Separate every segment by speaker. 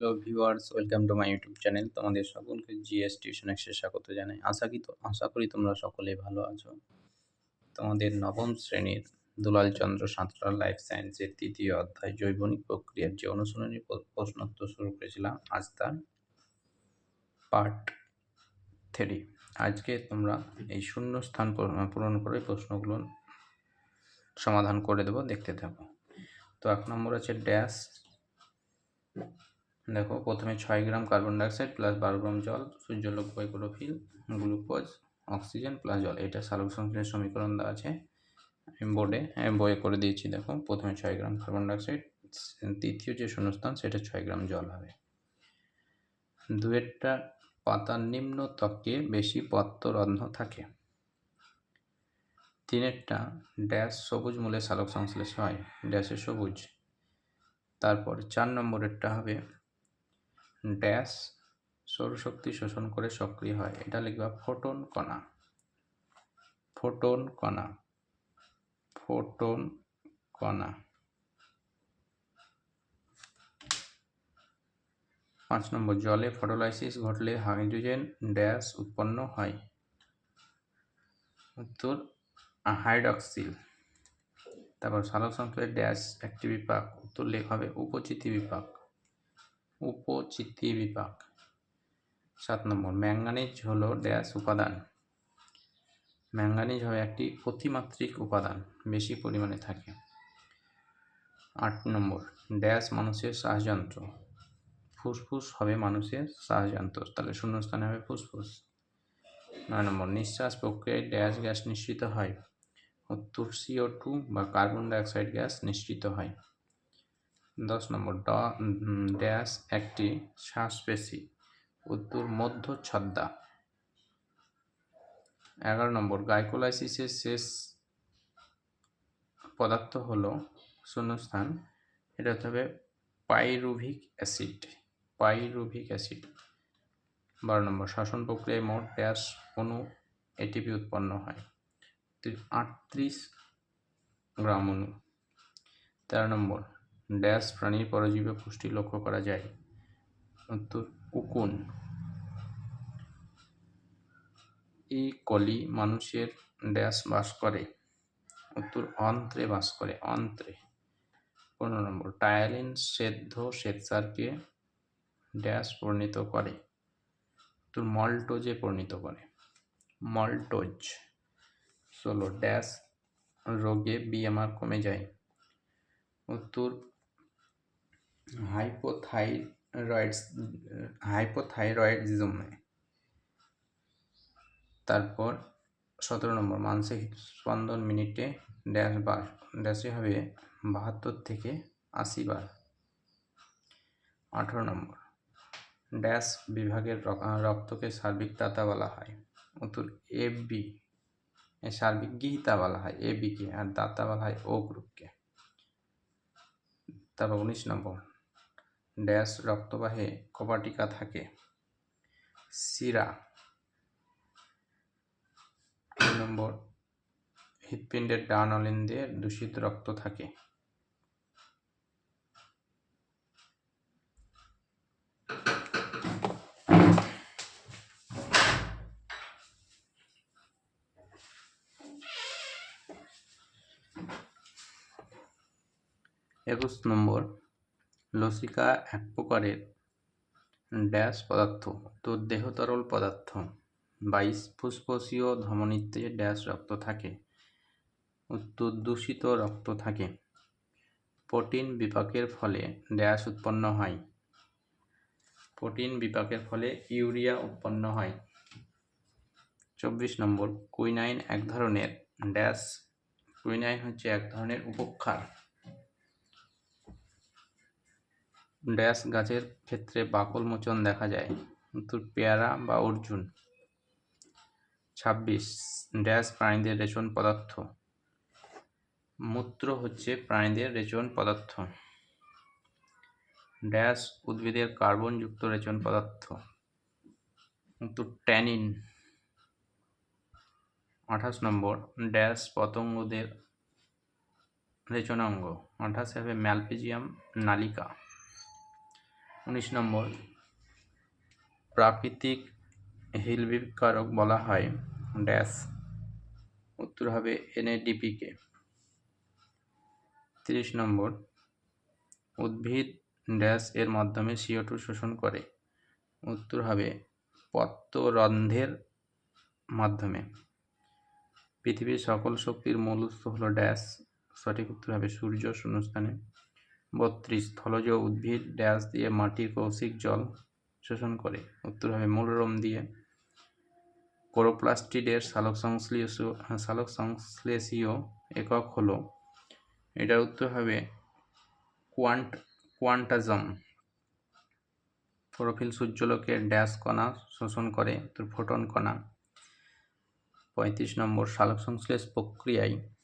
Speaker 1: Hello viewers welcome to my YouTube channel তোমাদের সকলকে GS tuition এক্সে স্বাগত জানাই। আশা কি আশা করি তোমরা সকলে ভালো আছো। তোমাদের নবম শ্রেণির দুলাল চন্দ্র সাঁতরা লাইফ সায়েন্সের তৃতীয় অধ্যায় জৈবনিক প্রক্রিয়ার যে অনুশীলনী প্রশ্নোত্তর শুরু করেছিলাম, আজ তার পার্ট থ্রি আজকে তোমরা এই শূন্য স্থান পূরণ করে প্রশ্নগুলো সমাধান করে দেবো, দেখতে থাকো। তো এক নম্বর আছে ড্যাশ দেখো, প্রথমে ছয় গ্রাম কার্বন ডাইঅক্সাইড প্লাস বারো গ্রাম জল, সূর্যলোক বাইক্লোরোফিল গ্লুকোজ অক্সিজেন প্লাস জল। এটা সালোক সংশ্লেষের সমীকরণ দেওয়া আছে। আমি বোর্ডে বইয়ে করে দিয়েছি, দেখো, প্রথমে ছয় গ্রাম কার্বন ডাইঅক্সাইড তৃতীয় যে শূন্যস্থান, সেটা ছয় গ্রাম জল হবে। দুয়েরটা পাতার নিম্ন ত্বকে বেশি পত্ররন্ধ্র থাকে। তিনেরটা ড্যাশ সবুজ মূলে সালোক সংশ্লেষ হয়। ড্যাশে সবুজ। তারপর চার নম্বরেরটা হবে ড্যাশ সৌরশক্তি শোষণ করে সক্রিয় হয়। এটা লিখবা ফোটন কণা। ফোটন কণা। ফোটন কণা। পাঁচ নম্বর, জলে ফটোলাইসিস ঘটলে হাইড্রোজেন ড্যাশ উৎপন্ন হয়। উত্তর, হাইড্রক্সিল। তারপর সালোক সংশ্লেষ ড্যাশ একটি বিপাক। উত্তর লেখ হবে উপচিতি বিপাক। উপচিতি বিপাক সাত নম্বর ম্যাঙ্গানিজ হলো ড্যাশ উপাদান। ম্যাঙ্গানিজ হবে একটি অতিমাত্রিক উপাদান, বেশি পরিমাণে থাকে। আট নম্বর ড্যাশ মানুষের শ্বাসযন্ত্র ফুসফুস হবে মানুষের শ্বাসযন্ত্র তাহলে শূন্যস্থানে হবে ফুসফুস। নয় নম্বর, নিঃশ্বাস প্রক্রিয়ায় ড্যাশ গ্যাস নিঃসৃত হয় সিও টু বা কার্বন ডাইঅক্সাইড গ্যাস নিঃসৃত হয়। দশ নম্বর, ড ড্যাশ একটি শ্বাসপেশি উত্তর মধ্য ছদ্মা এগারো নম্বর, গাইকোলাইসিসের শেষ পদার্থ হলো শূন্যস্থান, এটা হতে হবে পাইরুভিক অ্যাসিড পাইরুভিক অ্যাসিড। বারো নম্বর, শ্বসন প্রক্রিয়ায় মোট ড্যাশ অণু এটিপি উৎপন্ন হয়, আটত্রিশ গ্রাম অণু। তেরো নম্বর ড্যাশ প্রাণীর পরজীবী পুষ্টি লক্ষ্য করা যায়। উত্তর উকুন ই কলি মানুষের ড্যাশ বাস করে। উত্তর, অন্ত্রে বাস করে। অন্ত্রে। পনেরো নম্বর টায়ালিন সেদ্ধ শ্বেতসারকে ড্যাশ পরিণত করে। উত্তর, মল্টোজে পরিণত করে। মল্টোজ। ষোলো, ড্যাশ রোগে বিএমআর কমে যায়। উত্তর হাইপোথাইরয়েডস হাইপোথাইরয়েডিজমে তারপর সতেরো নম্বর, মানসিক স্পন্দন মিনিটে ড্যাশ বার, ড্যাশে হবে বাহাত্তর থেকে আশি বার। আঠেরো নম্বর, ড্যাশ বিভাগের রক্তকে সার্বিক দাতা বলা হয়। উত্তর এ বি সার্বিক গৃহীতা বলা হয় এ বিকে আর দাতা বলা হয় ও গ্রুপকে। তারপর উনিশ নম্বর ড্যাশ রক্তবাহে কপাটিকা থাকে। শিরা নম্বর। হৃৎপিণ্ডের ডান অলিন্দে দূষিত রক্ত থাকে। একুশ নম্বর। লসিকা এক প্রকারের ড্যাশ পদার্থ, তো দেহ তরল পদার্থ। বাইশ, ফুসফুসীয় ধমনীতে ড্যাশ রক্ত থাকে দূষিত রক্ত থাকে। প্রোটিন বিপাকের ফলে ড্যাশ উৎপন্ন হয়। প্রোটিন বিপাকের ফলে ইউরিয়া উৎপন্ন হয়। চব্বিশ নম্বর, কুইনাইন এক ধরনের ড্যাশ। কুইনাইন হচ্ছে এক ধরনের উপক্ষার। ড্যাশ গাছের ক্ষেত্রে বাকল মোচন দেখা যায়। উত্তর, পেয়ারা বা অর্জুন। ছাব্বিশ, ড্যাশ প্রাণীদের রেচন পদার্থ। মূত্র হচ্ছে প্রাণীদের রেচন পদার্থ। ড্যাশ উদ্ভিদের কার্বনযুক্ত রেচন পদার্থ। কিন্তু ট্যানিন। আঠাশ নম্বর, ড্যাশ পতঙ্গদের রেচনাঙ্গ। আঠাশ হবে ম্যালপেজিয়াম নালিকা। উনিশ নম্বর। প্রাকৃতিক হিলবিকারক বলা হয়। ড্যাশ। উত্তর হবে এনএডিপিকে। তিরিশ নম্বর। উদ্ভিদ ড্যাশ এর মাধ্যমে সিও টু শোষণ করে। উত্তর হবে পত্ররন্ধ্রের মাধ্যমে। পৃথিবীর সকল শক্তির মূল উৎস হলো ড্যাশ। সঠিক উত্তর হবে সূর্য, শূন্যস্থানে। বত্রিশ স্থলজ উদ্ভিদ, ড্যাশ দিয়ে মাটির কৌশিক জল শোষণ করে। উত্তর হবে মূলরম দিয়ে। কোরোপ্লাস্টিডের সালোক সংশ্লেষ সালোক সংশ্লেষীয় একক হলো। এটার উত্তর হবে কোয়ান্ট, কোয়ান্টাজম। ক্লোরোফিল সূর্যলোকের ড্যাশ কণা শোষণ করে ফোটন কণা। পঁয়ত্রিশ নম্বর সালোক সংশ্লেষ প্রক্রিয়ায়।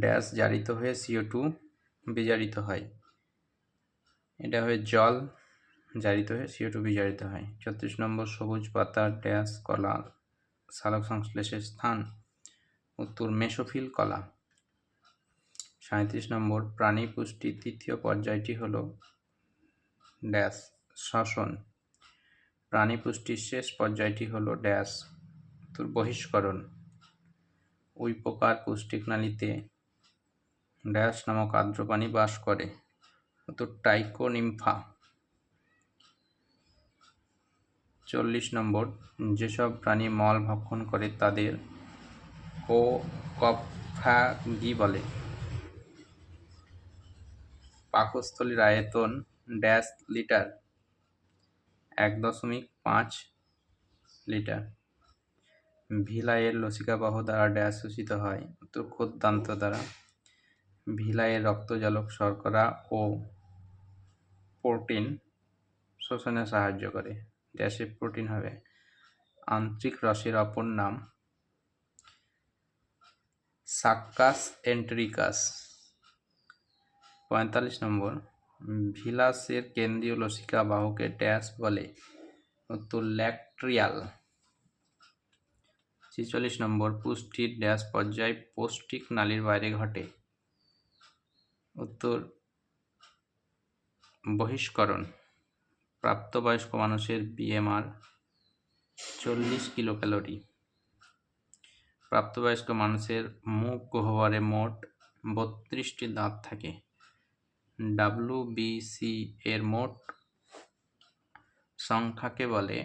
Speaker 1: ড্যাশ জারিত হয়ে সিও টু বিজারিত হয়। এটা হয়ে জল জারিত হয়ে সিও টু বিজারিত হয়। ছত্রিশ নম্বর সবুজ পাতা, ড্যাশ, কলা, সালোক সংশ্লেষের স্থান। উত্তর মেসোফিল কলা। সাঁত্রিশ নম্বর প্রাণী পুষ্টির তৃতীয় পর্যায়টি হল ড্যাশ, শ্বসন। প্রাণী পুষ্টির শেষ পর্যায়টি হল ড্যাশ। উত্তর বহিষ্করণ। ওই প্রকার পুষ্টিকনালীতে ড্যাশ নামক আর্দ্র পানি বাস করে, উত্তর টাইকোনিম্ফা চল্লিশ নম্বর, যেসব প্রাণী মল ভক্ষণ করে তাদের ও কফাগি বলে। পাকস্থলীর আয়তন ড্যাশ লিটার, এক দশমিক পাঁচ লিটার। ভিলাইয়ের লসিকাবাহ দ্বারা ড্যাশ শোষিত হয়, উত্তর ক্ষুদ্রান্ত দ্বারা। ভিলাইয়ের রক্তজালক শর্করা ও প্রোটিন শোষণে সাহায্য করে। ড্যাশে প্রোটিন হবে। আন্তরিক রসের অপর নাম সাক্কাস এন্ট্রিকাস। পঁয়তাল্লিশ নম্বর, ভিলাসের কেন্দ্রীয় লসিকা বাহকে ড্যাশ বলে উত্তর ল্যাকট্রিয়াল। ছেচল্লিশ নম্বর, পুষ্টির ড্যাশ পর্যায় পৌষ্টিক নালীর বাইরে ঘটে। উত্তর, বহিষ্করণ। প্রাপ্তবয়স্ক মানুষের বিএমআর চল্লিশ কিলো ক্যালোরি প্রাপ্তবয়স্ক মানুষের মুখ গহ্বরে মোট বত্রিশটি দাঁত থাকে। ডাব্লুবিসি এর মোট সংখ্যাকে বলে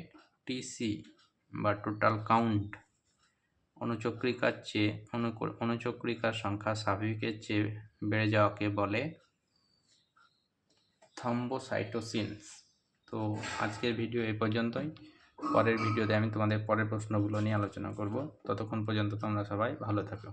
Speaker 1: টিসি বা টোটাল কাউন্ট অনুচক্রিকার চেয়ে অনুচক্রিকার সংখ্যা স্বাভাবিকের চেয়ে বেড়ে যাওয়াকে বলে থম্বোসাইটোসিনস। তো আজকের ভিডিও এই পর্যন্তই। পরের ভিডিওতে আমি তোমাদের পরের প্রশ্নগুলো নিয়ে আলোচনা করব। ততক্ষণ পর্যন্ত তোমরা সবাই ভালো থাকো।